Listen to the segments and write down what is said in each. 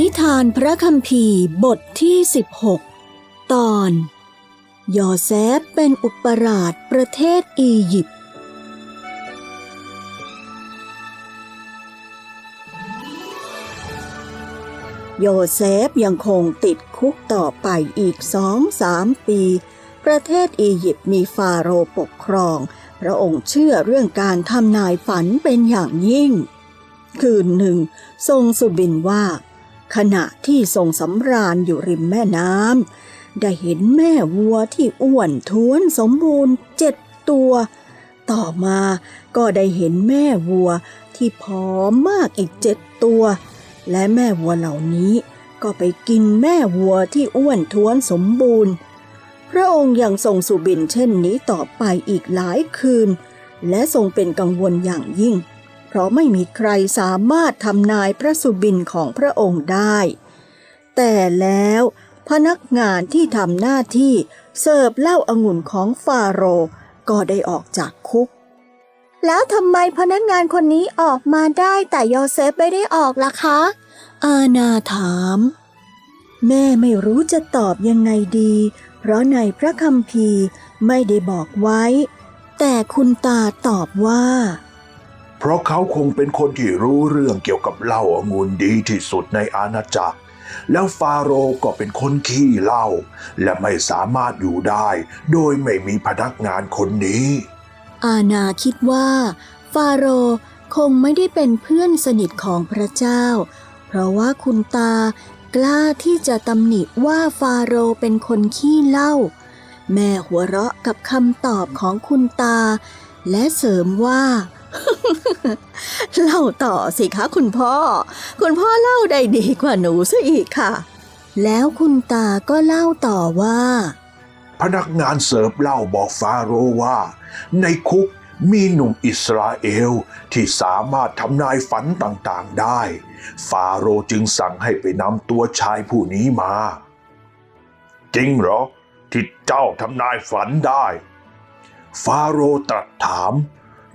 นิทานพระคัมภีร์บทที่ 16 ตอน ยอแซฟเป็นอุปราชประเทศอียิปต์โยเซฟยังคงติดคุกต่อไปอีกสองสามปี ประเทศอียิปต์มีฟาโรห์ปกครอง พระองค์เชื่อเรื่องการทำนายฝันเป็นอย่างยิ่ง คืนหนึ่ง ทรงสุบินว่า ขณะที่ทรงสำราญอยู่ริมแม่น้ำได้เห็นแม่วัวที่อ้วนท้วนสมบูรณ์เจ็ดตัว ต่อมาก็ได้เห็นแม่วัวที่ผอมมากอีกเจ็ดตัว และแม่วัวเหล่านี้ก็ไปกินแม่วัวที่อ้วนท้วนสมบูรณ์ พระองค์ยังทรงสุบินเช่นนี้ต่อไปอีกหลายคืน และทรงเป็นกังวลอย่างยิ่ง เพราะไม่มีใครสามารถทำนายพระสุบินของพระองค์ได้ แต่แล้วพนักงานที่ทำหน้าที่เสิร์ฟเหล้าองุ่นของฟาโรก็ได้ออกจากคุก แล้วทำไมพนักงานคนนี้ออกมาได้แต่โยเซฟไม่ได้ออกล่ะคะ อาณาถาม แม่ไม่รู้จะตอบยังไงดี เพราะในพระคัมภีร์ไม่ได้บอกไว้ แต่คุณตาตอบว่า เพราะเขาคงเป็นคนที่รู้เรื่องเกี่ยวกับเหล้าองุ่นดีที่สุดในอาณาจักร แล้วฟาโรห์ก็เป็นคนขี้เหล้าและไม่สามารถอยู่ได้ โดยไม่มีพนักงานคนนี้ อาณาคิดว่า ฟาโรห์คงไม่ได้เป็นเพื่อนสนิทของพระเจ้า เพราะว่าคุณตากล้าที่จะตำหนิว่าฟาโรห์เป็นคนขี้เหล้าแม่หัวเราะกับคำตอบของคุณตา และเสริมว่า เล่าต่อสิคะคุณพ่อ คุณพ่อเล่าได้ดีกว่าหนูซะอีกค่ะ แล้วคุณตาก็เล่าต่อว่า พนักงานเสิร์ฟเหล้าบอกฟาโรว่า ในคุกมีหนุ่มอิสราเอลที่สามารถทำนายฝันต่างๆได้ ฟาโรจึงสั่งให้ไปนำตัวชายผู้นี้มา จริงเหรอ ที่เจ้าทำนายฝันได้ ฟาโรตรัสถาม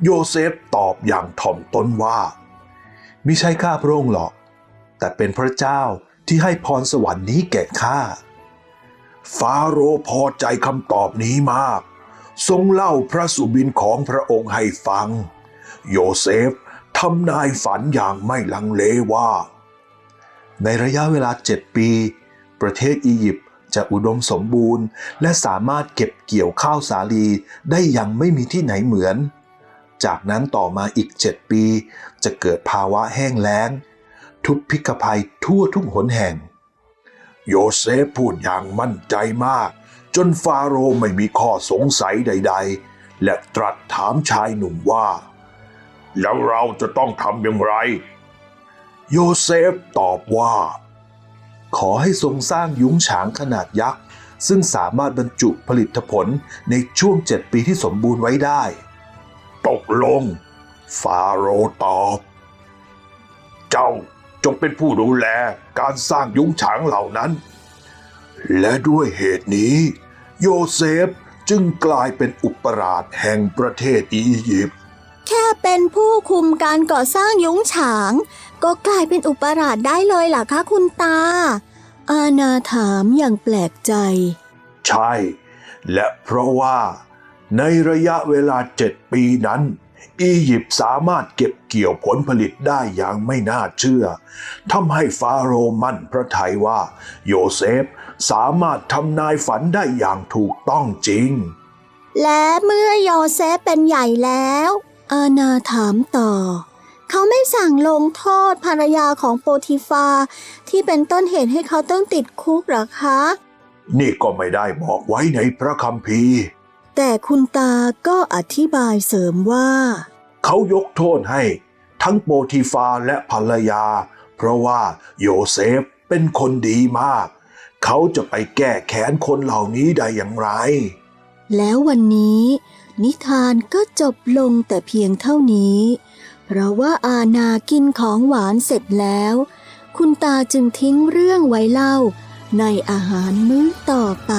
โยเซฟตอบอย่างถ่อมตนว่ามิใช่ข้าพระองค์หรอก แต่เป็นพระเจ้าที่ให้พรสวรรค์นี้แก่ข้าฟาโรห์พอใจคำตอบนี้มาก ทรงเล่าพระสุบินของพระองค์ให้ฟัง โยเซฟทำนายฝันอย่างไม่ลังเลว่า ในระยะเวลาเจ็ดปี ประเทศอียิปต์จะอุดมสมบูรณ์ และสามารถเก็บเกี่ยวข้าวสาลีได้อย่างไม่มีที่ไหนเหมือน จากนั้นต่อมาอีกเจ็ดปี จะเกิดภาวะแห้งแล้ง ทุพพิกภัยทั่วทุกหนแห่ง โยเซฟพูดอย่างมั่นใจมาก จนฟาโรห์ไม่มีข้อสงสัยใด ๆ และตรัสถามชายหนุ่มว่า แล้วเราจะต้องทำอย่างไร โยเซฟตอบว่า ขอให้ทรงสร้างยุ้งฉางขนาดยักษ์ซึ่งสามารถบรรจุผลิตผลในช่วงเจ็ดปีที่สมบูรณ์ไว้ได้ ตกลง ฟาโรห์ตอบ เจ้าจงเป็นผู้ดูแลการสร้างยุ้งฉางเหล่านั้น และด้วยเหตุนี้ โยเซฟจึงกลายเป็นอุปราชแห่งประเทศอียิปต์แค่เป็นผู้คุมการก่อสร้างยุ้งฉาง ก็กลายเป็นอุปราชได้เลยเหรอคะคุณตา อาณาถามอย่างแปลกใจ ใช่ และเพราะว่า ในระยะเวลาเจ็ดปีนั้น อียิปต์สามารถเก็บเกี่ยวผลผลิตได้อย่างไม่น่าเชื่อทำให้ฟาโรห์มั่นพระทัยว่า โยเซฟสามารถทำนายฝันได้อย่างถูกต้องจริง และเมื่อโยเซฟเป็นใหญ่แล้ว อาณาถามต่อ เขาไม่สั่งลงโทษภรรยาของโปติฟา ที่เป็นต้นเหตุให้เขาต้องติดคุกเหรอคะ นี่ก็ไม่ได้บอกไว้ในพระคัมภีร์ แต่คุณตาก็อธิบายเสริมว่า เขายกโทษให้ทั้งโปรติฟาและภรรยา เพราะว่าโยเซฟเป็นคนดีมาก เขาจะไปแก้แค้นคนเหล่านี้ได้อย่างไร แล้ววันนี้นิทานก็จบลงแต่เพียงเท่านี้ เพราะว่าอาณากินของหวานเสร็จแล้ว คุณตาจึงทิ้งเรื่องไว้เล่าในอาหารมื้อต่อไป